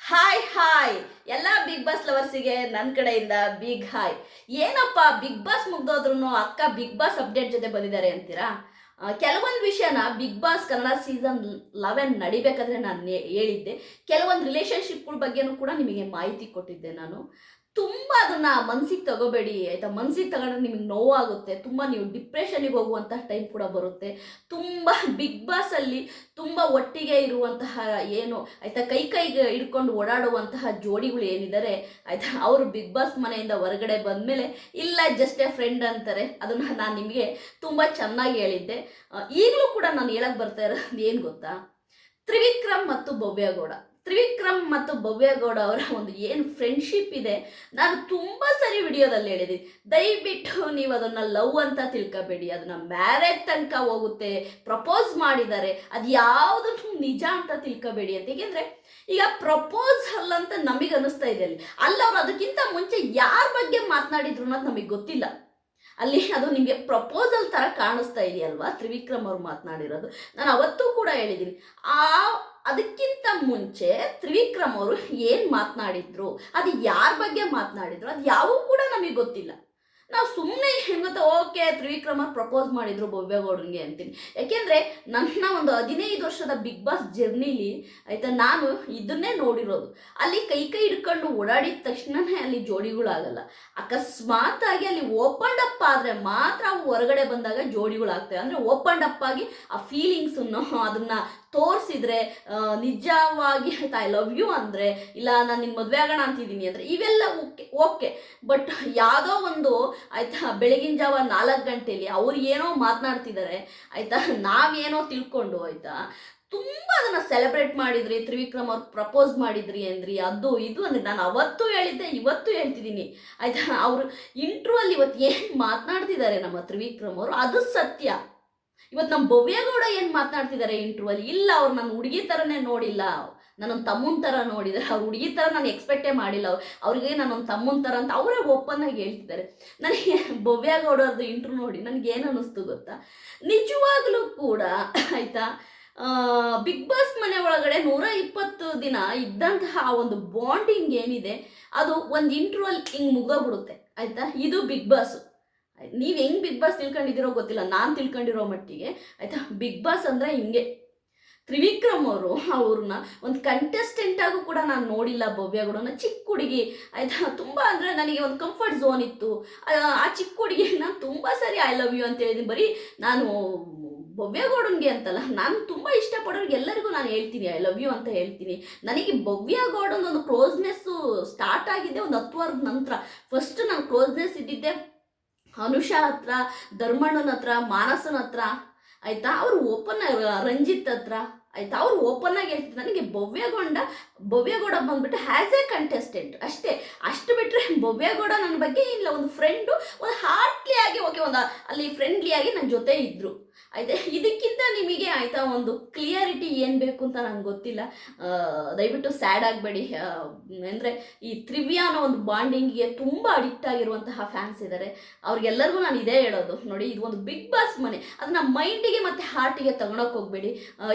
Hi hi ಎಲ್ಲ big boss ಲವರ್ಸಿಗೆ ನನ್ನ ಕಡೆಯಿಂದ ಬಿಗ್ ಹಾಯ್ ಏನಪ್ಪ ಬಿಗ್ ಬಾಸ್ ಮುಗ್ದೋದ್ರೂ ಅಕ್ಕ ಬಿಗ್ ಬಾಸ್ ಅಪ್ಡೇಟ್ ಜೊತೆ ಬಂದಿದ್ದಾರೆ ಅಂತೀರಾ? ಕೆಲವೊಂದು ವಿಷಯನ big boss Kannada season eleven ನಡಿಬೇಕಾದ್ರೆ ನಾನು ಹೇಳಿದ್ದೆ. ಕೆಲವೊಂದು ರಿಲೇಷನ್ಶಿಪ್ಗಳ ಬಗ್ಗೆನೂ ಕೂಡ ನಿಮಗೆ ಮಾಹಿತಿ ಕೊಟ್ಟಿದ್ದೆ ನಾನು. ತುಂಬ ಅದನ್ನ ಮನ್ಸಿಗೆ ತಗೋಬೇಡಿ, ಆಯ್ತಾ? ಮನ್ಸಿಗೆ ತಗೊಂಡ್ರೆ ನಿಮಗೆ ನೋವಾಗುತ್ತೆ, ತುಂಬ ನೀವು ಡಿಪ್ರೆಷನಿಗೆ ಹೋಗುವಂತಹ ಟೈಮ್ ಕೂಡ ಬರುತ್ತೆ. ತುಂಬ ಬಿಗ್ ಬಾಸಲ್ಲಿ ತುಂಬ ಒಟ್ಟಿಗೆ ಇರುವಂತಹ ಏನು, ಆಯ್ತಾ? ಕೈ ಕೈಗೆ ಹಿಡ್ಕೊಂಡು ಓಡಾಡುವಂತಹ ಜೋಡಿಗಳು ಏನಿದ್ದಾರೆ ಆಯ್ತಾ? ಅವರು ಬಿಗ್ ಬಾಸ್ ಮನೆಯಿಂದ ಹೊರಗಡೆ ಬಂದಮೇಲೆ, ಇಲ್ಲ ಜಸ್ಟ್ ಎ ಫ್ರೆಂಡ್ ಅಂತಾರೆ. ಅದನ್ನು ನಾನು ನಿಮಗೆ ತುಂಬ ಚೆನ್ನಾಗಿ ಹೇಳಿದ್ದೆ. ಈಗಲೂ ಕೂಡ ನಾನು ಹೇಳಕ್ಕೆ ಬರ್ತಾ ಇರೋದು ಏನು ಗೊತ್ತಾ? ತ್ರಿವಿಕ್ರಮ್ ಮತ್ತು ಭವ್ಯಗೌಡ. ತ್ರಿವಿಕ್ರಮ್ ಮತ್ತು ಭವ್ಯಗೌಡ ಅವರ ಒಂದು ಏನು ಫ್ರೆಂಡ್ಶಿಪ್ ಇದೆ, ನಾನು ತುಂಬ ಸರಿ ವಿಡಿಯೋದಲ್ಲಿ ಹೇಳಿದ್ದೀನಿ ದಯವಿಟ್ಟು ನೀವು ಅದನ್ನು ಲವ್ ಅಂತ ತಿಳ್ಕೊಬೇಡಿ. ಅದನ್ನು ಮ್ಯಾರೇಜ್ ತನಕ ಹೋಗುತ್ತೆ ಪ್ರಪೋಸ್ ಮಾಡಿದ್ದಾರೆ. ಅದು ಯಾವುದನ್ನು ನಿಜ ಅಂತ ತಿಳ್ಕೊಬೇಡಿ ಅಂತ. ಏಕೆಂದರೆ ಈಗ ಪ್ರಪೋಸಲ್ ಅಂತ ನಮಗೆ ಅನ್ನಿಸ್ತಾ ಇದೆ ಅಲ್ಲಿ. ಅಲ್ಲಿ ಅವ್ರು ಅದಕ್ಕಿಂತ ಮುಂಚೆ ಯಾರ ಬಗ್ಗೆ ಮಾತನಾಡಿದ್ರು ಅನ್ನೋದು ನಮಗೆ ಗೊತ್ತಿಲ್ಲ. ಅಲ್ಲಿ ಅದು ನಿಮಗೆ ಪ್ರಪೋಸಲ್ ಥರ ಕಾಣಿಸ್ತಾ ಇದೆಯಲ್ವಾ? ತ್ರಿವಿಕ್ರಮ್ ಅವ್ರು ಮಾತನಾಡಿರೋದು. ನಾನು ಅವತ್ತೂ ಕೂಡ ಹೇಳಿದ್ದೀನಿ. ಆ ಅದಕ್ಕಿಂತ ಮುಂಚೆ ತ್ರಿವಿಕ್ರಮ್ ಅವರು ಏನು ಮಾತನಾಡಿದ್ರು, ಅದು ಯಾರ ಬಗ್ಗೆ ಮಾತನಾಡಿದ್ರು, ಅದು ಯಾವೂ ಕೂಡ ನಮಗೆ ಗೊತ್ತಿಲ್ಲ. ನಾವು ಸುಮ್ಮನೆ ಏನು ಗೊತ್ತಾ ಓಕೆ, ತ್ರಿವಿಕ್ರಮ ಪ್ರಪೋಸ್ ಮಾಡಿದ್ರು ಭವ್ಯಗೌಡನಿಗೆ ಅಂತೀನಿ. ಯಾಕೆಂದರೆ ನನ್ನ ಒಂದು ಹದಿನೈದು ವರ್ಷದ ಬಿಗ್ ಬಾಸ್ ಜರ್ನಿಲಿ ಆಯಿತಾ, ನಾನು ಇದನ್ನೇ ನೋಡಿರೋದು. ಅಲ್ಲಿ ಕೈ ಕೈ ಹಿಡ್ಕೊಂಡು ಓಡಾಡಿದ ತಕ್ಷಣನೇ ಅಲ್ಲಿ ಜೋಡಿಗಳಾಗಲ್ಲ. ಅಕಸ್ಮಾತ್ ಆಗಿ ಅಲ್ಲಿ ಓಪನ್ ಅಪ್ ಆದರೆ ಮಾತ್ರ ಅವು ಹೊರಗಡೆ ಬಂದಾಗ ಜೋಡಿಗಳಾಗ್ತವೆ. ಅಂದರೆ ಓಪನ್ ಅಪ್ ಆಗಿ ಆ ಫೀಲಿಂಗ್ಸನ್ನು ಅದನ್ನು ತೋರಿಸಿದ್ರೆ ನಿಜವಾಗಿ ಆಯ್ತು ಐ ಲವ್ ಯು ಅಂದರೆ, ಇಲ್ಲ, ನಾನು ನಿನ್ನ ಮದುವೆ ಆಗೋಣ ಅಂತಿದ್ದೀನಿ ಅಂದರೆ, ಇವೆಲ್ಲ ಓಕೆ ಓಕೆ. ಬಟ್ ಯಾವುದೋ ಒಂದು, ಆಯಿತಾ, ಬೆಳಗಿನ ಜಾವ ನಾಲ್ಕು ಗಂಟೆಯಲ್ಲಿ ಅವ್ರು ಏನೋ ಮಾತನಾಡ್ತಿದ್ದಾರೆ ಆಯಿತಾ, ನಾವೇನೋ ತಿಳ್ಕೊಂಡು, ಆಯಿತಾ, ತುಂಬ ಅದನ್ನು ಸೆಲೆಬ್ರೇಟ್ ಮಾಡಿದ್ರಿ, ತ್ರಿವಿಕ್ರಮ್ ಅವ್ರು ಪ್ರಪೋಸ್ ಮಾಡಿದ್ರಿ ಅಂದ್ರಿ, ಅದು ಇದು ಅಂದರೆ. ನಾನು ಅವತ್ತು ಹೇಳಿದ್ದೆ, ಇವತ್ತು ಹೇಳ್ತಿದ್ದೀನಿ. ಆಯಿತಾ, ಅವರು ಇಂಟ್ರೂ ಅಲ್ಲಿ ಇವತ್ತು ಏನು ಮಾತನಾಡ್ತಿದ್ದಾರೆ ನಮ್ಮ ತ್ರಿವಿಕ್ರಮ್ ಅವರು, ಅದು ಸತ್ಯ. ಇವತ್ತು ನಮ್ಮ ಭವ್ಯಗೌಡ ಏನು ಮಾತನಾಡ್ತಿದ್ದಾರೆ ಅಲ್ಲಿ? ಇಲ್ಲ, ಅವ್ರು ನನ್ನ ಹುಡುಗಿ ಥರನೇ ನೋಡಿಲ್ಲ. ನಾನೊಂದು ತಮ್ಮನ ಥರ ನೋಡಿದ್ದಾರೆ ಅವ್ರ ಹುಡುಗಿ ಥರ ನಾನು ಎಕ್ಸ್ಪೆಕ್ಟೇ ಮಾಡಿಲ್ಲ. ಅವ್ರು ಅವ್ರಿಗೆ ನಾನೊಂದು ತಮ್ಮನ ಥರ ಅಂತ ಅವರೇ ಓಪನ್ ಆಗಿ ಹೇಳ್ತಿದ್ದಾರೆ ನನಗೆ ಭವ್ಯಗೌಡರದ್ದು ಇಂಟ್ರೂ ನೋಡಿ ನನಗೆ ಏನು ಅನ್ನಿಸ್ತು ಗೊತ್ತಾ? ನಿಜವಾಗ್ಲೂ ಕೂಡ, ಆಯಿತಾ? ಬಿಗ್ ಬಾಸ್ ಮನೆ ಒಳಗಡೆ ನೂರ ಇಪ್ಪತ್ತು ದಿನ ಇದ್ದಂತಹ ಒಂದು ಬಾಂಡಿಂಗ್ ಏನಿದೆ, ಅದು ಒಂದು ಇಂಟ್ರೋಲ್ ಹಿಂಗೆ ಮುಗೋಗ್ಬಿಡುತ್ತೆ ಆಯಿತಾ? ಇದು ಬಿಗ್ ಬಾಸು ನೀವು ಹೆಂಗೆ ಬಿಗ್ ಬಾಸ್ ತಿಳ್ಕೊಂಡಿದ್ದೀರೋ ಗೊತ್ತಿಲ್ಲ, ನಾನು ತಿಳ್ಕೊಂಡಿರೋ ಮಟ್ಟಿಗೆ, ಆಯಿತಾ? ಬಿಗ್ ಬಾಸ್ ಅಂದರೆ ಹಿಂಗೆ. ತ್ರಿವಿಕ್ರಮ್ ಅವರು, ಅವ್ರನ್ನ ಒಂದು ಕಂಟೆಸ್ಟೆಂಟ್ ಆಗೂ ಕೂಡ ನಾನು ನೋಡಿಲ್ಲ ಭವ್ಯಗೌಡನ ಚಿಕ್ಕ ಹುಡುಗಿ, ಆಯಿತಾ? ತುಂಬ ಅಂದರೆ ನನಗೆ ಒಂದು ಕಂಫರ್ಟ್ ಝೋನ್ ಇತ್ತು. ಆ ಚಿಕ್ಕ ಹುಡುಗಿ, ನಾನು ತುಂಬ ಸರಿ ಐ ಲವ್ ಯು ಅಂತ ಹೇಳಿದ್ದೀನಿ. ಬರೀ ನಾನು ಭವ್ಯಗೌಡನ್ಗೆ ಅಂತಲ್ಲ, ನಾನು ತುಂಬ ಇಷ್ಟಪಡೋರಿಗೆ ಎಲ್ಲರಿಗೂ ನಾನು ಹೇಳ್ತೀನಿ ಐ ಲವ್ ಯು ಅಂತ ಹೇಳ್ತೀನಿ. ನನಗೆ ಭವ್ಯಗೌಡನ ಒಂದು ಕ್ಲೋಸ್ನೆಸ್ಸು ಸ್ಟಾರ್ಟ್ ಆಗಿದ್ದೆ ಒಂದು ಹತ್ತು ವಾರದ ನಂತರ. ಫಸ್ಟ್ ನಾನು ಕ್ಲೋಸ್ನೆಸ್ ಇದ್ದಿದ್ದೆ ಅನುಷಾ ಹತ್ರ ಧರ್ಮಣ್ಣನ ಹತ್ರ ಮಾನಸನ ಹತ್ರ ಆಯಿತಾ? ಅವರು ಓಪನ್ ರಂಜಿತ್ ಹತ್ರ. ಆಯಿತಾ, ಅವ್ರು ಓಪನ್ ಆಗಿ ಹೇಳ್ತಿದ್ರು, ನನಗೆ ಭವ್ಯಗೊಂಡ, ಭವ್ಯಗೌಡ ಬಂದ್ಬಿಟ್ಟು ಹ್ಯಾಸ್ ಎ ಕಂಟೆಸ್ಟೆಂಟ್ ಅಷ್ಟೇ, ಅಷ್ಟು ಬಿಟ್ಟರೆ ಭವ್ಯಗೌಡ ನನ್ನ ಬಗ್ಗೆ ಇಲ್ಲ, ಒಂದು ಫ್ರೆಂಡು ಒಂದು ಹಾರ್ಟ್ಲಿ ಆಗಿ ಓಕೆ ಒಂದು ಅಲ್ಲಿ ಫ್ರೆಂಡ್ಲಿ ಆಗಿ ನನ್ನ ಜೊತೆ ಇದ್ದರು ಆಯ್ತಾ, ಇದಕ್ಕಿಂತ ನಿಮಗೆ ಆಯಿತಾ ಒಂದು ಕ್ಲಿಯರಿಟಿ ಏನು ಬೇಕು ಅಂತ ನಂಗೆ ಗೊತ್ತಿಲ್ಲ. ದಯವಿಟ್ಟು ಸ್ಯಾಡ್ ಆಗಬೇಡಿ. ಅಂದರೆ ಈ ತ್ರಿವ್ಯ ಅನ್ನೋ ಒಂದು ಬಾಂಡಿಂಗಿಗೆ ತುಂಬ ಅಡಿಕ್ಟ್ ಆಗಿರುವಂತಹ ಫ್ಯಾನ್ಸ್ ಇದ್ದಾರೆ ಅವ್ರಿಗೆಲ್ಲರಿಗೂ ನಾನು ಇದೇ ಹೇಳೋದು. ನೋಡಿ, ಇದು ಒಂದು ಬಿಗ್ ಬಾಸ್ ಮನೆ. ಅದನ್ನ ಮೈಂಡಿಗೆ ಮತ್ತು ಹಾರ್ಟಿಗೆ ತಗೊಳಕ್ಕೆ ಹೋಗಬೇಡಿ.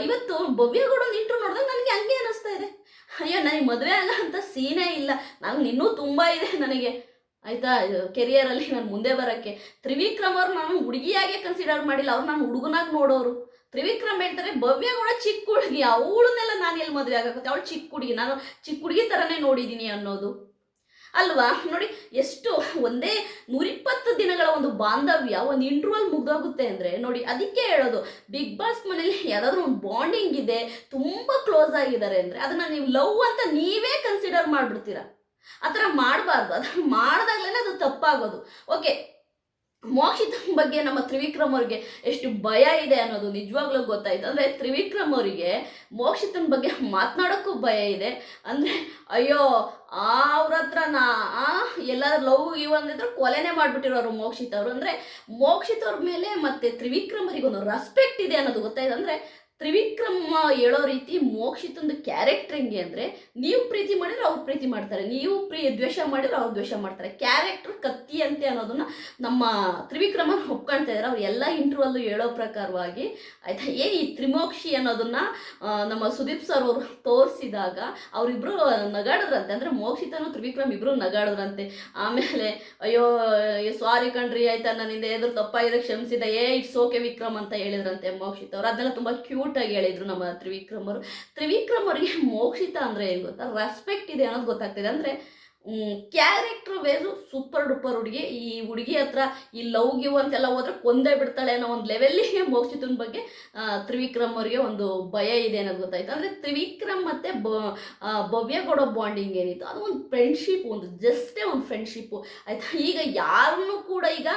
ಇವತ್ತು ಭವ್ಯಗೌಡನ ಇಂಟ್ರು ನೋಡಿದಾಗ ನನಗೆ ಹಂಗೆ ಅನಿಸ್ತಾ ಇದೆ. ಅಯ್ಯೋ ನನಗೆ ಮದುವೆ ಆಗೋ ಅಂತ ಸೀನೇ ಇಲ್ಲ. ನಂಗೆ ಇನ್ನೂ ತುಂಬ ಇದೆ ನನಗೆ. ಆಯಿತಾ ಕೆರಿಯರಲ್ಲಿ ನಾನು ಮುಂದೆ ಬರೋಕ್ಕೆ. ತ್ರಿವಿಕ್ರಮ್ ಅವ್ರು ನಾನು ಹುಡುಗಿಯಾಗೆ ಕನ್ಸಿಡರ್ ಮಾಡಿಲ್ಲ. ಅವ್ರು ನಾನು ಹುಡುಗನಾಗಿ ನೋಡೋರು. ತ್ರಿವಿಕ್ರಮ್ ಹೇಳ್ತಾರೆ, ಭವ್ಯ ಕೂಡ ಚಿಕ್ಕ ಹುಡುಗಿ. ಅವಳನ್ನೆಲ್ಲ ನಾನು ಎಲ್ಲಿ ಮದುವೆ ಆಗುತ್ತೆ ಅವಳು ಚಿಕ್ಕ ಹುಡುಗಿ. ನಾನು ಚಿಕ್ಕ ಹುಡುಗಿ ಥರನೇ ನೋಡಿದ್ದೀನಿ ಅನ್ನೋದು. ಅಲ್ವಾ? ನೋಡಿ, ಎಷ್ಟು, ಒಂದೇ ನೂರಿಪ್ಪತ್ತು ದಿನಗಳ ಒಂದು ಬಾಂಧವ್ಯ ಒಂದು ಇಂಟ್ರವಲ್ ಮುಗ್ದೋಗುತ್ತೆ ಅಂದರೆ, ನೋಡಿ, ಅದಕ್ಕೆ ಹೇಳೋದು ಬಿಗ್ ಬಾಸ್ ಮನೇಲಿ ಯಾವುದಾದ್ರೂ ಒಂದು ಬಾಂಡಿಂಗ್ ಇದೆ, ತುಂಬ ಕ್ಲೋಸ್ ಆಗಿದ್ದಾರೆ ಅಂದರೆ, ಅದನ್ನು ನೀವು ಲವ್ ಅಂತ ನೀವೇ ಕನ್ಸಿಡರ್ ಮಾಡಿಬಿಡ್ತೀರಾ? ಆ ಥರ ಮಾಡಬಾರ್ದು. ಅದನ್ನು ಮಾಡಿದಾಗಲೇ ಅದು ತಪ್ಪಾಗೋದು. ಓಕೆ ಮೋಕ್ಷಿತ ಬಗ್ಗೆ ನಮ್ಮ ತ್ರಿವಿಕ್ರಮ್ ಅವ್ರಿಗೆ ಎಷ್ಟು ಭಯ ಇದೆ ಅನ್ನೋದು ನಿಜವಾಗ್ಲೂ ಗೊತ್ತಾಯ್ತು. ಅಂದರೆ ತ್ರಿವಿಕ್ರಮ್ ಅವರಿಗೆ ಮೋಕ್ಷಿತನ ಬಗ್ಗೆ ಮಾತನಾಡೋಕ್ಕೂ ಭಯ ಇದೆ. ಅಂದರೆ ಅಯ್ಯೋ, ಅವ್ರ ಹತ್ರ ನಾ ಎಲ್ಲಾದ್ರೂ ಲವ್ ಇವ್ ಅಂದಿದ್ರು ಕೊಲೆನೇ ಮಾಡಿಬಿಟ್ಟಿರೋರು ಮೋಕ್ಷಿತ್ ಅವರು. ಅಂದರೆ ಮೋಕ್ಷಿತ್ ಅವ್ರ ಮೇಲೆ ಮತ್ತು ತ್ರಿವಿಕ್ರಮ್ ಅವರಿಗೆ ಒಂದು ರೆಸ್ಪೆಕ್ಟ್ ಇದೆ ಅನ್ನೋದು ಗೊತ್ತಾಯ್ತು. ಅಂದರೆ ತ್ರಿವಿಕ್ರಮ ಹೇಳೋ ರೀತಿ ಮೋಕ್ಷಿತೊಂದು ಕ್ಯಾರೆಕ್ಟರ್ ಹೆಂಗೆ ಅಂದರೆ ನೀವು ಪ್ರೀತಿ ಮಾಡಿದ್ರೆ ಅವ್ರು ಪ್ರೀತಿ ಮಾಡ್ತಾರೆ, ನೀವು ಪ್ರೀ, ದ್ವೇಷ ಮಾಡಿದ್ರೆ ಅವ್ರು ದ್ವೇಷ ಮಾಡ್ತಾರೆ. ಕ್ಯಾರೆಕ್ಟರ್ ಕತ್ತಿ ಅಂತೆ ಅನ್ನೋದನ್ನ ನಮ್ಮ ತ್ರಿವಿಕ್ರಮ ಒಪ್ಕೊಳ್ತಾ ಇದ್ದಾರೆ ಅವ್ರು ಎಲ್ಲ ಇಂಟ್ರವಲ್ಲೂ ಹೇಳೋ ಪ್ರಕಾರವಾಗಿ ಆಯ್ತಾ, ಏನು ಈ ತ್ರಿಮೋಕ್ಷಿ ಅನ್ನೋದನ್ನ ನಮ್ಮ ಸುದೀಪ್ ಸರ್ ಅವರು ತೋರಿಸಿದಾಗ ಅವರಿಬ್ರು ನಗಾಡಿದ್ರಂತೆ. ಅಂದರೆ ಮೋಕ್ಷಿತನು ತ್ರಿವಿಕ್ರಮ್ ಇಬ್ರು ನಗಾಡಿದ್ರಂತೆ. ಆಮೇಲೆ, ಅಯ್ಯೋ ಸಾರಿ ಕಣ್ರಿ, ಆಯ್ತಾ, ನನ್ನಿಂದ ಎದುರು ತಪ್ಪಾಗಿದೆ, ಕ್ಷಮಿಸಿದ. ಏ ಇಟ್ಸ್ ಓಕೆ ವಿಕ್ರಮ್ ಅಂತ ಹೇಳಿದ್ರಂತೆ ಮೋಕ್ಷಿತ ಅವರು. ಅದನ್ನೆಲ್ಲ ತುಂಬ ಕ್ಯೂಟಾಗಿ ಹೇಳಿದ್ರು ನಮ್ಮ ತ್ರಿವಿಕ್ರಮರು. ತ್ರಿವಿಕ್ರಮರಿಗೆ ಮೋಕ್ಷಿತ ಅಂದರೆ ಏನು ಗೊತ್ತಾ? ರೆಸ್ಪೆಕ್ಟ್ ಇದೆ ಅನ್ನೋದು ಗೊತ್ತಾಗ್ತಿದೆ. ಅಂದರೆ ಕ್ಯಾರೆಕ್ಟರ್ ವೇಸು ಸೂಪರ್ ಡೂಪರ್ ಹುಡುಗಿ. ಈ ಹುಡುಗಿ ಹತ್ರ ಈ ಲವ್ ಗಿವ್ ಅಂತೆಲ್ಲ ಹೋದ್ರೆ ಕೊಂದೇ ಬಿಡ್ತಾಳೆ ಅನ್ನೋ ಒಂದು ಲೆವೆಲ್ಲಿಗೆ ಮೋಕ್ಷಿತನ ಬಗ್ಗೆ ತ್ರಿವಿಕ್ರಮ್ ಅವರಿಗೆ ಒಂದು ಭಯ ಇದೆ ಅನ್ನೋದು ಗೊತ್ತಾಯ್ತು. ಅಂದರೆ ತ್ರಿವಿಕ್ರಮ್ ಮತ್ತು ಭವ್ಯ ಕೊಡೋ ಬಾಂಡಿಂಗ್ ಏನಿತ್ತು? ಅದು ಒಂದು ಫ್ರೆಂಡ್ಶಿಪ್ ಒಂದು ಜಸ್ಟೇ ಒಂದು ಫ್ರೆಂಡ್ಶಿಪ್ಪು ಆಯಿತಾ? ಈಗ ಯಾರನ್ನು ಕೂಡ ಈಗ,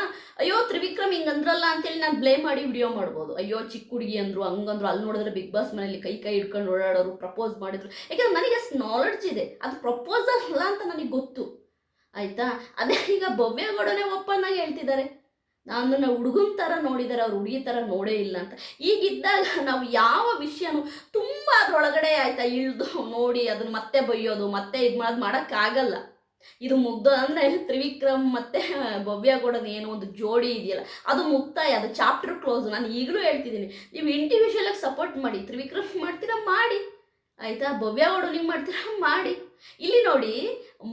ಅಯ್ಯೋ, ತ್ರಿವಿಕ್ರಮ್ ಹಿಂಗೆ ಅಂದ್ರಲ್ಲ ಅಂತೇಳಿ ನಾನು ಬ್ಲೇಮ್ ಮಾಡಿ ವಿಡಿಯೋ ಮಾಡ್ಬೋದು. ಅಯ್ಯೋ, ಚಿಕ್ಕ ಹುಡುಗಿ ಅಂದರು ಹಂಗಂದ್ರು ಅಲ್ಲಿ ನೋಡಿದ್ರೆ ಬಿಗ್ ಬಾಸ್ ಮನೇಲಿ ಕೈ ಕೈ ಹಿಡ್ಕೊಂಡು ಓಡಾಡೋರು ಪ್ರಪೋಸ್ ಮಾಡಿದ್ರು. ಯಾಕಂದ್ರೆ ನನಗೆ ಅಷ್ಟು ನಾಲೆಡ್ಜ್ ಇದೆ. ಅದು ಪ್ರಪೋಸಲ್ ಅಲ್ಲ ಅಂತ ನನಗೆ ಗೊತ್ತು. ಆಯ್ತಾ? ಅದೇ ಈಗ ಭವ್ಯಗೌಡನೇ ಆಗಿ ಹೇಳ್ತಿದ್ದಾರೆ. ನಾನು ಹುಡುಗನ ಥರ ನೋಡಿದ್ದಾರೆ ಅವ್ರು ಹುಡುಗಿ ಥರ ನೋಡೇ ಇಲ್ಲ ಅಂತ. ಈಗಿದ್ದಾಗ ನಾವು ಯಾವ ವಿಷಯನೂ ತುಂಬ ಅದರೊಳಗಡೆ ಆಯ್ತಾ ಇಳಿದು ನೋಡಿ ಅದನ್ನ ಮತ್ತೆ ಬೈಯೋದು ಮತ್ತೆ ಇದು ಮಾಡೋದು ಮಾಡೋಕ್ಕಾಗಲ್ಲ. ಇದು ಮುಗ್ದು ಅಂದರೆ ತ್ರಿವಿಕ್ರಮ್ ಮತ್ತೆ ಭವ್ಯಗೌಡನ ಏನೋ ಒಂದು ಜೋಡಿ ಇದೆಯಲ್ಲ, ಅದು ಮುಕ್ತಾಯ ಅದು ಚಾಪ್ಟರ್ ಕ್ಲೋಸ್. ನಾನು ಈಗಲೂ ಹೇಳ್ತಿದ್ದೀನಿ. ನೀವು ಇಂಡಿವಿಜುವಲಾಗಿ ಸಪೋರ್ಟ್ ಮಾಡಿ. ತ್ರಿವಿಕ್ರಮ್ ಮಾಡ್ತೀರಾ? ಮಾಡಿ. ಆಯಿತಾ? ಭವ್ಯಗೌಡ ನೀವು ಮಾಡ್ತೀರಾ? ಮಾಡಿ. ಇಲ್ಲಿ ನೋಡಿ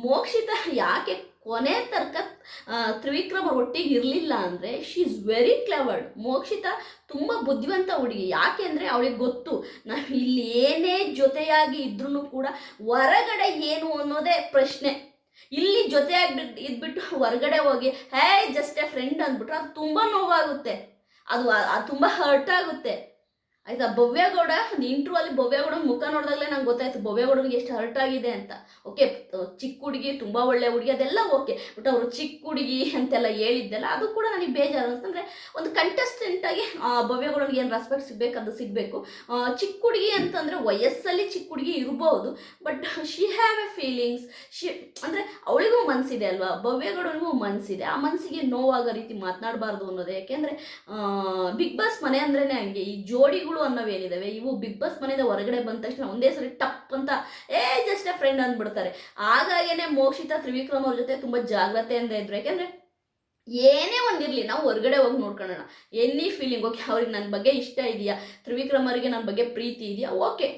ಮೋಕ್ಷಿತ ಯಾಕೆ ಕೊನೆ ತರ್ಕ ತ್ರಿವಿಕ್ರಮ ಒಟ್ಟಿಗೆ ಇರಲಿಲ್ಲ ಅಂದರೆ she is very clever Mokshitha ತುಂಬ ಬುದ್ಧಿವಂತ ಹುಡುಗಿ. ಯಾಕೆ ಅಂದರೆ ಅವಳಿಗೆ ಗೊತ್ತು, ನಾವು ಇಲ್ಲಿ ಏನೇ ಜೊತೆಯಾಗಿ ಇದ್ರೂ ಕೂಡ ಹೊರಗಡೆ ಏನು ಅನ್ನೋದೇ ಪ್ರಶ್ನೆ. ಇಲ್ಲಿ ಜೊತೆಯಾಗಿ ಇದ್ಬಿಟ್ಟು ಹೊರಗಡೆ ಹೋಗಿ, ಹೇ ಜಸ್ಟ್ ಎ ಫ್ರೆಂಡ್ ಅಂದ್ಬಿಟ್ರೆ ಅದು ತುಂಬ ನೋವಾಗುತ್ತೆ. ಅದು ತುಂಬ ಹರ್ಟ್ ಆಗುತ್ತೆ. ಆಯ್ತಾ? ಭವ್ಯಗೌಡ ಇಂಟ್ರೂ ಅಲ್ಲಿ ಭವ್ಯಗೌಡ ಮುಖ ನೋಡಿದಾಗಲೇ ನಂಗೆ ಗೊತ್ತಾಯ್ತು ಭವ್ಯಗೌಡನಿಗೆ ಎಷ್ಟು ಹರ್ಟ್ ಆಗಿದೆ ಅಂತ. ಓಕೆ ಚಿಕ್ಕ ಹುಡುಗಿ, ತುಂಬ ಒಳ್ಳೆ ಹುಡುಗಿ, ಅದೆಲ್ಲ ಓಕೆ ಬಟ್ ಅವರು ಚಿಕ್ಕ ಹುಡುಗಿ ಅಂತೆಲ್ಲ ಹೇಳಿದ್ದೆಲ್ಲ, ಅದು ಕೂಡ ನನಗೆ ಬೇಜಾರು ಅನಿಸ್ತಂದ್ರೆ ಒಂದು ಕಂಟೆಸ್ಟೆಂಟ್ ಆಗಿ ಭವ್ಯಗೌಡನಿಗೆ ಏನು ರೆಸ್ಪೆಕ್ಟ್ ಸಿಗಬೇಕು, ಅದು ಸಿಗಬೇಕು. ಚಿಕ್ಕ ಹುಡುಗಿ ಅಂತಂದರೆ ವಯಸ್ಸಲ್ಲಿ ಚಿಕ್ಕ ಹುಡುಗಿ ಇರ್ಬೋದು but she have a feelings she ಅಂದರೆ ಅವಳಿಗೂ ಮನಸ್ಸಿದೆ ಅಲ್ವಾ? ಭವ್ಯಗೌಡನಿಗೂ ಮನಸ್ಸಿದೆ ಆ ಮನಸ್ಸಿಗೆ ನೋವಾಗೋ ರೀತಿ ಮಾತನಾಡಬಾರ್ದು ಅನ್ನೋದು ಯಾಕೆಂದರೆ ಬಿಗ್ ಬಾಸ್ ಮನೆ ಅಂದ್ರೇ ಹಂಗೆ. ಈ ಜೋಡಿಗಳು ಅನ್ನೋವೇನಿದಾವೆ ಇವು ಬಿಗ್ ಬಾಸ್ ಮನೆಯಿಂದ ಹೊರಗಡೆ ಬಂದ ತಕ್ಷಣ ಒಂದೇ ಸರಿ ಟಪ್ ಅಂತ, ಏ ಜಸ್ಟ್ ಎ ಫ್ರೆಂಡ್ ಅಂದ್ಬಿಡ್ತಾರೆ. ಹಾಗಾಗೇನೆ ಮೋಕ್ಷಿತ, ತ್ರಿವಿಕ್ರಮ್ ಅವ್ರ ಜೊತೆ ತುಂಬ ಜಾಗ್ರತೆಯಿಂದ ಇದ್ರು. ಯಾಕೆಂದರೆ ಏನೇ ಒಂದಿರಲಿ ನಾವು ಹೊರಗಡೆ ಹೋಗಿ ನೋಡ್ಕೊಳ್ಳೋಣ ಎನಿ ಫೀಲಿಂಗ್ ಓಕೆ ಅವ್ರಿಗೆ ನನ್ನ ಬಗ್ಗೆ ಇಷ್ಟ ಇದೆಯಾ? ತ್ರಿವಿಕ್ರಮ್ ಅವರಿಗೆ ನನ್ನ ಬಗ್ಗೆ ಪ್ರೀತಿ ಇದೆಯಾ? ಓಕೆ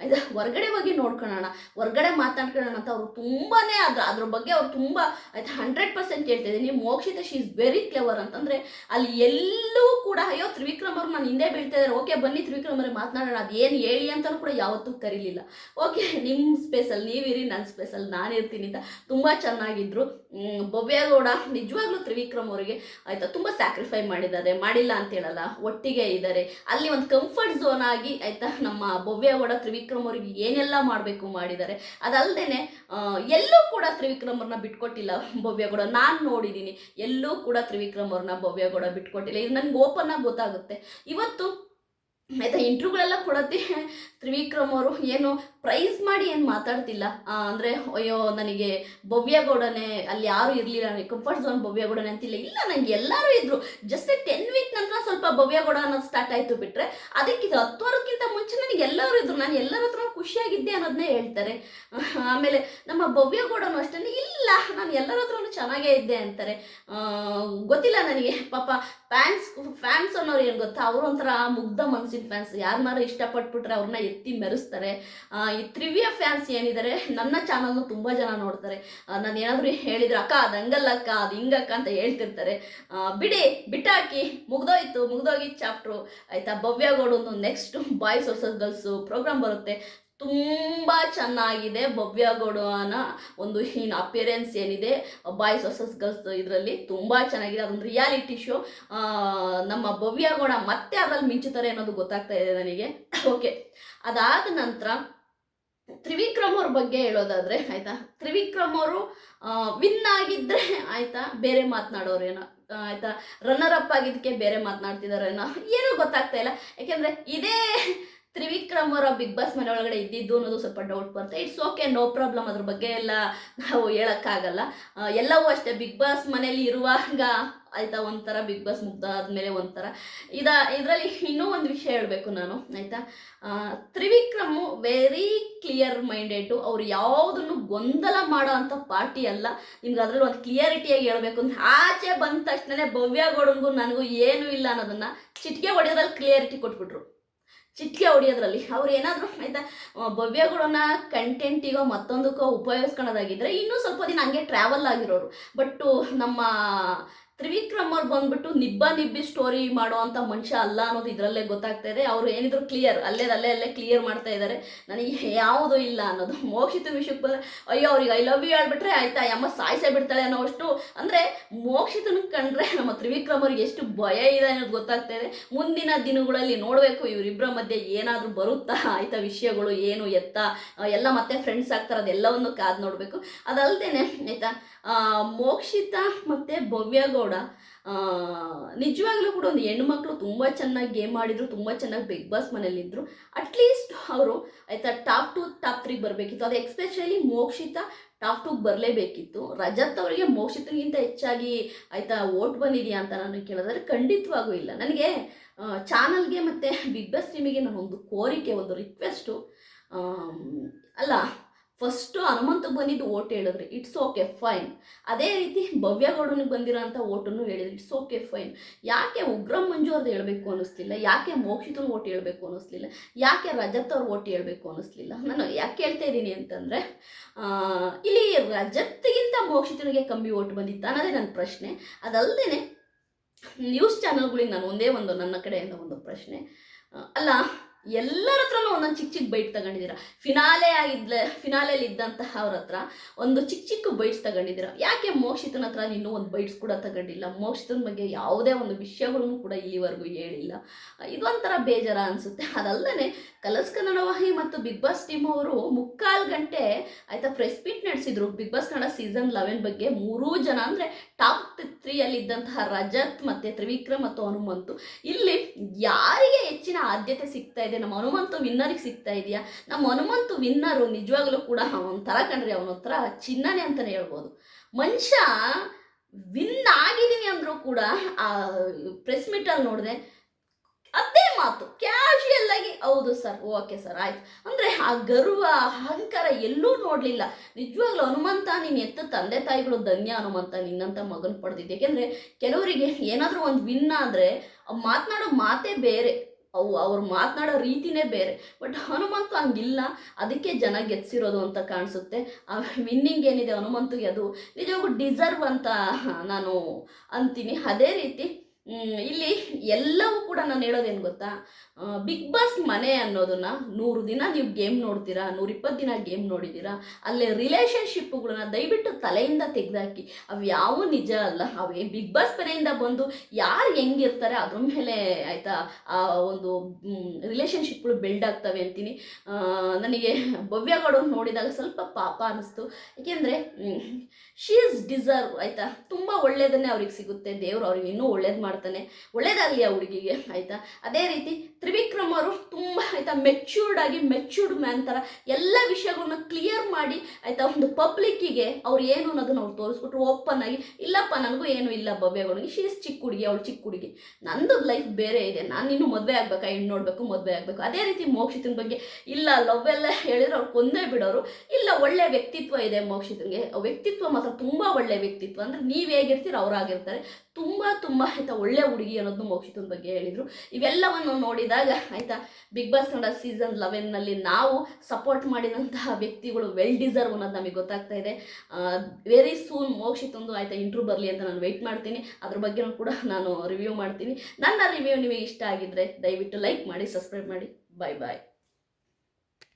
ಆಯ್ತಾ ಹೊರಗಡೆ ಹೋಗಿ ನೋಡ್ಕೊಳ್ಳೋಣ, ಹೊರಗಡೆ ಮಾತಾಡ್ಕೊಳ್ಳೋಣ ಅಂತ ಅವರು ತುಂಬಾ ಅದ್ರ ಅದ್ರ ಬಗ್ಗೆ ಅವ್ರು ತುಂಬ, ಆಯ್ತಾ ಹಂಡ್ರೆಡ್ ಪರ್ಸೆಂಟ್ ಹೇಳ್ತಿದ್ದೀನಿ Mokshitha she is very clever ಅಂತಂದರೆ ಅಲ್ಲಿ ಎಲ್ಲೂ ಕೂಡ, ಅಯ್ಯೋ, ತ್ರಿವಿಕ್ರಮ್ ಅವ್ರು ನಾನು ಹಿಂದೆ ಬೀಳ್ತಾ ಇದ್ದಾರೆ ಓಕೆ ಬನ್ನಿ ತ್ರಿವಿಕ್ರಮ್ ಅವರೇ ಮಾತನಾಡೋಣ. ಅದೇನು ಏನು ಹೇಳಿ ಅಂತಲೂ ಕೂಡ ಯಾವತ್ತೂ ಕರೀಲಿಲ್ಲ. ಓಕೆ ನಿಮ್ಮ ಸ್ಪೇಸಲ್ಲಿ ನೀವಿರಿ ನನ್ನ ಸ್ಪೇಸಲ್ಲಿ ನಾನು ಇರ್ತೀನಿ ಅಂತ ತುಂಬ ಚೆನ್ನಾಗಿದ್ರು. ಭವ್ಯಗೌಡ ನಿಜವಾಗ್ಲೂ ತ್ರಿವಿಕ್ರಮ್ ಅವರಿಗೆ ಆಯಿತಾ ತುಂಬ ಸ್ಯಾಕ್ರಿಫೈ ಮಾಡಿದ್ದಾರೆ. ಮಾಡಿಲ್ಲ ಅಂತ ಹೇಳಲ್ಲ, ಒಟ್ಟಿಗೆ ಇದ್ದಾರೆ. ಅಲ್ಲಿ ಒಂದು ಕಂಫರ್ಟ್ ಝೋನ್ ಆಗಿ ಆಯಿತಾ ನಮ್ಮ ಭವ್ಯಗೌಡ ತ್ರಿವಿಕ್ರಮ್ ಅವರಿಗೆ ಏನೆಲ್ಲ ಮಾಡಬೇಕು ಮಾಡಿದ್ದಾರೆ. ಅದಲ್ಲದೆ ಎಲ್ಲೂ ಕೂಡ ತ್ರಿವಿಕ್ರಮ್ ಅವ್ರನ್ನ ಬಿಟ್ಕೊಟ್ಟಿಲ್ಲ ಭವ್ಯಗೌಡ ನಾನು ನೋಡಿದ್ದೀನಿ ಎಲ್ಲೂ ಕೂಡ ತ್ರಿವಿಕ್ರಮ್ ಅವ್ರನ್ನ ಭವ್ಯಗೌಡ ಬಿಟ್ಕೊಟ್ಟಿಲ್ಲ. ಇದು ನನಗೆ ಓಪನ್ ಆಗಿ ಗೊತ್ತಾಗುತ್ತೆ. ಇವತ್ತು, ಆಯಿತಾ ಇಂಟ್ರ್ಯೂಗಳೆಲ್ಲ ಕೊಡತ್ತೆ. ತ್ರಿವಿಕ್ರಮ್ ಅವರು ಏನು ಪ್ರೈಸ್ ಮಾಡಿ ಏನು ಮಾತಾಡ್ತಿಲ್ಲ. ಅಂದರೆ, ಅಯ್ಯೋ, ನನಗೆ ಭವ್ಯಗೌಡನೆ ಅಲ್ಲಿ ಯಾರು ಇರಲಿಲ್ಲ, ನನಗೆ ಕಂಫರ್ಟ್ ಝೋನ್ ಭವ್ಯಗೌಡನೆ ಅಂತಿಲ್ಲ. ಇಲ್ಲ ನನಗೆ ಎಲ್ಲರೂ ಇದ್ದರು ಜಸ್ಟ್ ಟೆನ್ ವೀಕ್ ನಂತರ ಸ್ವಲ್ಪ ಭವ್ಯಗೌಡ ಅನ್ನೋದು ಸ್ಟಾರ್ಟ್ ಆಯಿತು ಬಿಟ್ಟರೆ ಅದಕ್ಕಿಂತ ಹತ್ತು ವಾರಕ್ಕಿಂತ ಮುಂಚೆ ನನಗೆ ಎಲ್ಲರೂ ಇದ್ದರು ನಾನು ಎಲ್ಲರ ಹತ್ರ ಖುಷಿಯಾಗಿದ್ದೆ ಅನ್ನೋದನ್ನೇ ಹೇಳ್ತಾರೆ. ಆಮೇಲೆ ನಮ್ಮ ಭವ್ಯಗೌಡನು ಅಷ್ಟೇ ಇಲ್ಲ, ನಾನು ಎಲ್ಲರ ಹತ್ರನೂ ಚೆನ್ನಾಗೇ ಇದ್ದೆ ಅಂತಾರೆ. ಗೊತ್ತಿಲ್ಲ ನನಗೆ. ಪಾಪ ಫ್ಯಾನ್ಸ್ ಫ್ಯಾನ್ಸ್ ಅನ್ನೋರು ಏನು ಗೊತ್ತಾ? ಅವರು ಒಂಥರ ಮುಗ್ಧ ಮನಸ್ಸಿನ ಫ್ಯಾನ್ಸ್ ಯಾರನ್ನಾರು ಇಷ್ಟಪಟ್ಬಿಟ್ರೆ ಅವ್ರನ್ನ ಎತ್ತಿ ಮೆರೆಸ್ತಾರೆ. ಈ ತ್ರಿವಿಯ ಫ್ಯಾನ್ಸ್ ಏನಿದ್ದಾರೆ ನನ್ನ ಚಾನಲ್ನು ತುಂಬ ಜನ ನೋಡ್ತಾರೆ. ನಾನು ಏನಾದರೂ ಹೇಳಿದ್ರೆ, ಅಕ್ಕ, ಅದು ಹಂಗಲ್ಲಕ್ಕ ಅದು ಹಿಂಗಕ್ಕ ಅಂತ ಹೇಳ್ತಿರ್ತಾರೆ. ಬಿಡಿ, ಬಿಟ್ಟಾಕಿ, ಮುಗ್ದೋಯ್ತು, ಮುಗ್ದೋಗಿ ಚಾಪ್ಟ್ರು ಆಯಿತಾ ಒಂದು next boys versus girls programme ಬರುತ್ತೆ. ತುಂಬ ಚೆನ್ನಾಗಿದೆ ಭವ್ಯ ಗೌಡನ ಒಂದು ಏನು ಅಪಿಯರೆನ್ಸ್ ಏನಿದೆ. ಬಾಯ್ಸ್ ವರ್ಸಸ್ ಗರ್ಲ್ಸ್ ಇದರಲ್ಲಿ ತುಂಬ ಚೆನ್ನಾಗಿದೆ. ಅದೊಂದು ರಿಯಾಲಿಟಿ ಶೋ ನಮ್ಮ ಭವ್ಯ ಗೌಡ ಮತ್ತೆ ಅದರಲ್ಲಿ ಮಿಂಚುತ್ತಾರೆ ಅನ್ನೋದು ಗೊತ್ತಾಗ್ತಾ ಇದೆ ನನಗೆ. ಓಕೆ ಅದಾದ ನಂತರ ತ್ರಿವಿಕ್ರಮ್ ಅವ್ರ ಬಗ್ಗೆ ಹೇಳೋದಾದ್ರೆ, ಆಯ್ತಾ? ತ್ರಿವಿಕ್ರಮ್ ಅವರು ವಿನ್ ಆಗಿದ್ರೆ, ಆಯ್ತಾ? ಬೇರೆ ಮಾತನಾಡೋರೇನೋ ಆಯ್ತಾ? ರನ್ನರ್ ಅಪ್ ಆಗಿದ್ದಕ್ಕೆ ಬೇರೆ ಮಾತನಾಡ್ತಿದಾರೇನೋ ಏನೂ ಗೊತ್ತಾಗ್ತಾ ಇಲ್ಲ. ಯಾಕೆಂದ್ರೆ ಇದೇ ತ್ರಿವಿಕ್ರಮ್ ಅವರ ಬಿಗ್ ಬಾಸ್ ಮನೆ ಒಳಗಡೆ ಇದ್ದಿದ್ದು ಅನ್ನೋದು ಸ್ವಲ್ಪ ಡೌಟ್ ಬರುತ್ತೆ. ಇಟ್ಸ್ ಓಕೆ ನೋ ಪ್ರಾಬ್ಲಮ್ ಅದ್ರ ಬಗ್ಗೆ ಎಲ್ಲ ನಾವು ಹೇಳೋಕ್ಕಾಗಲ್ಲ. ಎಲ್ಲವೂ ಅಷ್ಟೇ. ಬಿಗ್ ಬಾಸ್ ಮನೇಲಿ ಇರುವಾಗ ಆಯಿತಾ, ಒಂಥರ ಬಿಗ್ ಬಾಸ್ ಮುಗ್ದಾದ್ಮೇಲೆ ಒಂಥರ. ಇದ, ಇದರಲ್ಲಿ ಇನ್ನೂ ಒಂದು ವಿಷಯ ಹೇಳಬೇಕು ನಾನು, ಆಯಿತಾ? ತ್ರಿವಿಕ್ರಮು ವೆರಿ ಕ್ಲಿಯರ್ ಮೈಂಡೆಡು ಅವ್ರು ಯಾವುದನ್ನು ಗೊಂದಲ ಮಾಡೋ ಅಂಥ ಪಾರ್ಟಿ ಅಲ್ಲ. ನಿಮ್ಗೆ ಅದರಲ್ಲಿ ಒಂದು ಕ್ಲಿಯರಿಟಿಯಾಗಿ ಹೇಳ್ಬೇಕು ಅಂತ ಆಚೆ ಬಂದ ತಕ್ಷಣ ಭವ್ಯಗೌಡಂಗೂ ನನಗೂ ಏನೂ ಇಲ್ಲ ಅನ್ನೋದನ್ನು ಚಿಟಿಕೆ ಹೊಡೆಯೋದ್ರಲ್ಲಿ ಕ್ಲಿಯರಿಟಿ ಕೊಟ್ಬಿಟ್ರು. ಚಿಟಿಕೆ ಹೊಡಿಯೋದ್ರಲ್ಲಿ ಅವ್ರು ಏನಾದರೂ ಆಯಿತಾ ಭವ್ಯಗಳನ್ನ ಕಂಟೆಂಟಿಗೋ ಮತ್ತೊಂದಕ್ಕೋ ಉಪಯೋಗಿಸ್ಕೊಳೋದಾಗಿದ್ರೆ ಇನ್ನೂ ಸ್ವಲ್ಪ ದಿನ ಹಂಗೆ ಟ್ರಾವೆಲ್ ಆಗಿರೋರು. ಬಟ್ಟು ನಮ್ಮ ತ್ರಿವಿಕ್ರಮ್ ಬಂದ್ಬಿಟ್ಟು ನಿಬ್ಬ ನಿಬ್ಬಿ ಸ್ಟೋರಿ ಮಾಡುವಂಥ ಮನುಷ್ಯ ಅಲ್ಲ ಅನ್ನೋದು ಇದರಲ್ಲೇ ಗೊತ್ತಾಗ್ತಾ ಇದೆ. ಅವರು ಏನಿದ್ರು ಕ್ಲಿಯರ್ ಅಲ್ಲೇ ಅಲ್ಲೇ ಅಲ್ಲೇ ಕ್ಲಿಯರ್ ಮಾಡ್ತಾ ಇದ್ದಾರೆ ನನಗೆ ಯಾವುದೂ ಇಲ್ಲ ಅನ್ನೋದು ಮೋಕ್ಷಿತ ವಿಷಯಕ್ಕೆ ಬಂದರೆ, ಅಯ್ಯೋ ಅವ್ರಿಗೆ ಐ ಲವ್ ಯು ಹೇಳ್ಬಿಟ್ರೆ ಆಯ್ತಾ ಯಮ್ಮ ಸಾಯಿಸೇ ಬಿಡ್ತಾಳೆ ಅನ್ನೋ ಅಷ್ಟು. ಅಂದರೆ ಮೋಕ್ಷಿತನ ಕಂಡ್ರೆ ನಮ್ಮ ತ್ರಿವಿಕ್ರಮ್ ಅವ್ರಿಗೆ ಎಷ್ಟು ಭಯ ಇದೆ ಅನ್ನೋದು ಗೊತ್ತಾಗ್ತಾ ಇದೆ. ಮುಂದಿನ ದಿನಗಳಲ್ಲಿ ನೋಡಬೇಕು ಇವರಿಬ್ಬರ ಮಧ್ಯೆ ಏನಾದರೂ ಬರುತ್ತಾ? ಆಯ್ತಾ, ವಿಷಯಗಳು ಏನು, ಎತ್ತ? ಎಲ್ಲ ಮತ್ತೆ ಫ್ರೆಂಡ್ಸ್ ಆಗ್ತಾರೆ, ಅದೆಲ್ಲವನ್ನು ಕಾದು ನೋಡಬೇಕು. ಅದಲ್ದೇನೆ, ಆಯ್ತಾ ಮೋಕ್ಷಿತ ಮತ್ತು ಭವ್ಯಗೌಡ ಆ, ನಿಜವಾಗ್ಲೂ ಕೂಡ ಒಂದು ಹೆಣ್ಮಕ್ಳು ತುಂಬ ಚೆನ್ನಾಗಿ ಗೇಮ್ ಆಡಿದ್ರು ತುಂಬ ಚೆನ್ನಾಗಿ ಬಿಗ್ ಬಾಸ್ ಮನೇಲಿದ್ದರು ಅಟ್ಲೀಸ್ಟ್ ಅವರು ಆಯಿತಾ ಟಾಪ್ ಟು ಟಾಪ್ ತ್ರೀ ಬರಬೇಕಿತ್ತು. ಅದು ಎಕ್ಸ್ಪೆಷಲಿ ಮೋಕ್ಷಿತ ಟಾಪ್ ಟೂಗೆ ಬರಲೇಬೇಕಿತ್ತು. ರಜತ್ ಅವರಿಗೆ ಮೋಕ್ಷಿತನಿಗಿಂತ ಹೆಚ್ಚಾಗಿ ಆಯಿತಾ ಓಟ್ ಬಂದಿದೆಯಾ ಅಂತ ನಾನು ಕೇಳಿದ್ರೆ ಖಂಡಿತವಾಗೂ ಇಲ್ಲ. ನನಗೆ ಚಾನಲ್ಗೆ ಮತ್ತು ಬಿಗ್ ಬಾಸ್ ಟೀಮಿಗೆ ಒಂದು ಕೋರಿಕೆ ಒಂದು ರಿಕ್ವೆಸ್ಟು ಅಲ್ಲ ಫಸ್ಟು ಹನುಮಂತಗೆ ಬಂದಿದ್ದು ಓಟ್ ಹೇಳಿದ್ರು ಇಟ್ಸ್ ಓಕೆ ಫೈನ್ ಅದೇ ರೀತಿ ಭವ್ಯಗೌಡನಿಗೆ ಬಂದಿರೋಂಥ ಓಟನ್ನು ಹೇಳಿದ್ರು ಇಟ್ಸ್ ಓಕೆ ಫೈನ್ ಯಾಕೆ ಉಗ್ರಂ ಮಂಜು ಅವ್ರದ್ದು ಹೇಳಬೇಕು ಅನ್ನಿಸ್ಲಿಲ್ಲ? ಯಾಕೆ ಮೋಕ್ಷಿತನ ಓಟ್ ಹೇಳಬೇಕು ಅನ್ನಿಸ್ಲಿಲ್ಲ? ಯಾಕೆ ರಜತ್ ಅವ್ರ ಓಟ್ ಹೇಳಬೇಕು ಅನ್ನಿಸ್ಲಿಲ್ಲ? ನಾನು ಯಾಕೆ ಹೇಳ್ತಾ ಇದ್ದೀನಿ ಅಂತಂದರೆ ಇಲ್ಲಿ ರಜತ್ಗಿಂತ ಮೋಕ್ಷಿತನಿಗೆ ಕಮ್ಮಿ ಓಟ್ ಬಂದಿತ್ತು ಅನ್ನೋದೇ ನನ್ನ ಪ್ರಶ್ನೆ. ಅದಲ್ಲದೆ ನ್ಯೂಸ್ ಚಾನಲ್ಗಳಿಗೆ ನಾನು ಒಂದೇ ಒಂದು ನನ್ನ ಕಡೆಯಿಂದ ಒಂದು ಪ್ರಶ್ನೆ. ಅಲ್ಲ ಎಲ್ಲರ ಹತ್ರನೂ ಒಂದೊಂದು ಚಿಕ್ಕ ಚಿಕ್ಕ ಬೈಟ್ ತಗೊಂಡಿದ್ದೀರಾ. ಫಿನಾಲೆ ಆಗಿದ್ಲ ಫಿನಾಲೆಯಲ್ಲಿ ಇದ್ದಂತಹ ಅವ್ರ ಹತ್ರ ಒಂದು ಚಿಕ್ಕ ಚಿಕ್ಕ ಬೈಟ್ಸ್ ತಗೊಂಡಿದ್ದೀರಾ. ಯಾಕೆ ಮೋಕ್ಷಿತನ ಹತ್ರ ನೀನು ಒಂದು ಬೈಟ್ಸ್ ಕೂಡ ತಗೊಂಡಿಲ್ಲ? ಮೋಕ್ಷಿತನ ಬಗ್ಗೆ ಯಾವುದೇ ಒಂದು ವಿಷಯಗಳನ್ನು ಕೂಡ ಇಲ್ಲಿವರೆಗೂ ಹೇಳಿಲ್ಲ. ಇದೊಂಥರ ಬೇಜಾರ ಅನಿಸುತ್ತೆ. ಅದಲ್ಲದೆ ಕಲಸ್ ಕನ್ನಡ ವಾಹಿ ಮತ್ತು ಬಿಗ್ ಬಾಸ್ ಟೀಮ್ ಅವರು ಮುಕ್ಕಾಲು ಗಂಟೆ ಆಯಿತಾ ಪ್ರೆಸ್ ಮೀಟ್ ನಡೆಸಿದ್ರು. Big boss Kannada season eleven ಬಗ್ಗೆ ಮೂರೂ ಜನ ಅಂದರೆ ಟಾಪ್ ತ್ರೀಯಲ್ಲಿ ಇದ್ದಂತಹ ರಜತ್ ಮತ್ತು ತ್ರಿವಿಕ್ರಮ್ ಮತ್ತು ಹನುಮಂತು. ಇಲ್ಲಿ ಯಾರಿಗೆ ಹೆಚ್ಚಿನ ಆದ್ಯತೆ ಸಿಗ್ತಾ ಇದೆ? ನಮ್ಮ ಹನುಮಂತು ವಿನ್ನರಿಗೆ ಸಿಗ್ತಾ ಇದೆಯಾ? ನಮ್ಮ ಹನುಮಂತು ವಿನ್ನರು ನಿಜವಾಗ್ಲೂ ಕೂಡ ಒಂಥರ ಕಣ್ರಿ ಅವನ ಹತ್ರ ಚಿನ್ನನೇ ಅಂತಲೇ ಹೇಳ್ಬೋದು. ಮನುಷ್ಯ ವಿನ್ ಆಗಿದ್ದೀನಿ ಅಂದರೂ ಕೂಡ ಆ ಪ್ರೆಸ್ ಮೀಟಲ್ಲಿ ನೋಡಿದೆ ಅದೇ ಮಾತು. ಕ್ಯಾಶುಯಲ್ ಆಗಿ, ಹೌದು ಸರ್ ಓಕೆ ಸರ್ ಆಯ್ತು. ಅಂದರೆ ಆ ಗರ್ವ, ಅಹಂಕಾರ ಎಲ್ಲೂ ನೋಡಲಿಲ್ಲ. ನಿಜವಾಗ್ಲೂ ಹನುಮಂತ ನೀನು ಎತ್ತ ತಂದೆ ತಾಯಿಗಳು ಧನ್ಯ ಹನುಮಂತ ನಿನ್ನಂಥ ಮಗನ ಪಡೆದಿದ್ದೆ. ಯಾಕೆಂದರೆ ಕೆಲವರಿಗೆ ಏನಾದರೂ ಒಂದು ವಿನ್ ಆದರೆ ಮಾತನಾಡೋ ಮಾತೇ ಬೇರೆ. ಅವು ಅವ್ರು ಮಾತನಾಡೋ ರೀತಿನೇ ಬೇರೆ. ಬಟ್ ಹನುಮಂತ ಹಂಗಿಲ್ಲ. ಅದಕ್ಕೆ ಜನ ಗೆದ್ಸಿರೋದು ಅಂತ ಕಾಣಿಸುತ್ತೆ. ಆ ವಿನ್ನಿಂಗ್ ಏನಿದೆ ಹನುಮಂತಿಗೆ ಅದು. ನಿಜವಾಗೂ ಡಿಸರ್ವ್ ಅಂತ ನಾನು ಅಂತೀನಿ. ಅದೇ ರೀತಿ ಇಲ್ಲಿ ಎಲ್ಲವೂ ಕೂಡ ನಾನು ಹೇಳೋದೇನು ಗೊತ್ತಾ? ಬಿಗ್ ಬಾಸ್ ಮನೆ ಅನ್ನೋದನ್ನ ನೂರು ದಿನ ನೀವು ಗೇಮ್ ನೋಡ್ತೀರಾ, ನೂರಿಪ್ಪತ್ತು ದಿನ ಗೇಮ್ ನೋಡಿದ್ದೀರಾ ಅಲ್ಲಿ ರಿಲೇಷನ್ಶಿಪ್ಗಳನ್ನ ದಯವಿಟ್ಟು ತಲೆಯಿಂದ ತೆಗೆದಾಕಿ, ಅವು ಯಾವ ನಿಜ ಅಲ್ಲ. ಅವೇ ಬಿಗ್ ಬಾಸ್ ಮನೆಯಿಂದ ಬಂದು ಯಾರು ಹೆಂಗಿರ್ತಾರೆ, ಅದ್ರ ಮೇಲೆ ಆಯಿತಾ, ಆ ಒಂದು ರಿಲೇಷನ್ಶಿಪ್ಗಳು ಬಿಲ್ಡ್ ಆಗ್ತವೆ ಅಂತೀನಿ. ನನಗೆ ಭವ್ಯಗಳು ನೋಡಿದಾಗ ಸ್ವಲ್ಪ ಪಾಪ ಅನ್ನಿಸ್ತು ಏಕೆಂದರೆ ಶಿ ಇಸ್ ಡಿಸರ್ವ್ ಆಯಿತಾ? ತುಂಬ ಒಳ್ಳೆಯದನ್ನೇ ಅವ್ರಿಗೆ ಸಿಗುತ್ತೆ. ದೇವರು ಅವ್ರಿಗೆ ಇನ್ನೂ ಒಳ್ಳೇದು ಮಾಡ್ತಾನೆ. ಒಳ್ಳೇದಾಗಲಿ ಆ ಹುಡುಗಿಗೆ, ಆಯಿತಾ? ಅದೇ ರೀತಿ ತ್ರಿವಿಕ್ರಮ್ ಅವರು ತುಂಬ, ಆಯಿತಾ ಮೆಚ್ಯೂರ್ಡ್ ಆಗಿ ಮೆಚ್ಯೂರ್ಡ್ ಮ್ಯಾನ್ ಥರ ಎಲ್ಲ ವಿಷಯಗಳನ್ನ ಕ್ಲಿಯರ್ ಮಾಡಿ, ಆಯಿತಾ, ಒಂದು ಪಬ್ಲಿಕ್ಕಿಗೆ ಅವ್ರು ಏನು ಅನ್ನೋದನ್ನ ಅವ್ರು ತೋರಿಸ್ಬಿಟ್ರು ಓಪನ್ ಆಗಿ, ಇಲ್ಲಪ್ಪ, ನನಗೂ ಏನು ಇಲ್ಲ ಭವ್ಯಗಳಿಗೆ ಶಿ ಇಸ್ ಚಿಕ್ಕ ಹುಡುಗಿ, ಅವಳು ಚಿಕ್ಕ ಹುಡುಗಿ. ನಂದು ಲೈಫ್ ಬೇರೆ ಇದೆ. ನಾನು ಇನ್ನೂ ಮದುವೆ ಆಗಬೇಕಾ, ಹೆಣ್ಣು ನೋಡಬೇಕು, ಮದುವೆ ಆಗಬೇಕು. ಅದೇ ರೀತಿ ಮೋಕ್ಷಿತನ ಬಗ್ಗೆ, ಇಲ್ಲ ಲವ್ ಎಲ್ಲ ಹೇಳಿದ್ರೆ ಅವ್ರು ಕೊಂದೇ ಬಿಡೋರು. ಇಲ್ಲ, ಒಳ್ಳೆ ವ್ಯಕ್ತಿತ್ವ ಇದೆ ಮೋಕ್ಷಿತನಿಗೆ. ವ್ಯಕ್ತಿತ್ವ ಮಾತ್ರ ತುಂಬ ಒಳ್ಳೆ ವ್ಯಕ್ತಿತ್ವ. ಅಂದರೆ ನೀವು ಹೇಗಿರ್ತೀರ ಅವರಾಗಿರ್ತಾರೆ ತುಂಬ ತುಂಬ ಆಯಿತಾ ಒಳ್ಳೆ ಹುಡುಗಿ ಅನ್ನೋದು ಮೋಕ್ಷಿತನ ಬಗ್ಗೆ ಹೇಳಿದರು. ಇವೆಲ್ಲವನ್ನು ನೋಡಿದಾಗ ಆಯಿತಾ ಬಿಗ್ ಬಾಸ್ ಕನ್ನಡ ಸೀಸನ್ ಲೆವೆನ್ನಲ್ಲಿ ನಾವು ಸಪೋರ್ಟ್ ಮಾಡಿದಂತಹ ವ್ಯಕ್ತಿಗಳು ವೆಲ್ ಡಿಸರ್ವ್ ಅನ್ನೋದು ನಮಗೆ ಗೊತ್ತಾಗ್ತಾ ಇದೆ. ವೆರಿ ಸೂನ್ ಮೋಕ್ಷಿತೊಂದು ಆಯ್ತಾ ಇಂಟ್ರೂ ಬರಲಿ ಅಂತ ನಾನು ವೆಯ್ಟ್ ಮಾಡ್ತೀನಿ. ಅದ್ರ ಬಗ್ಗೆನೂ ಕೂಡ ನಾನು ರಿವ್ಯೂ ಮಾಡ್ತೀನಿ. ನನ್ನ ರಿವ್ಯೂ ನಿಮಗೆ ಇಷ್ಟ ಆಗಿದ್ದರೆ ದಯವಿಟ್ಟು ಲೈಕ್ ಮಾಡಿ ಸಬ್ಸ್ಕ್ರೈಬ್ ಮಾಡಿ. ಬಾಯ್ ಬಾಯ್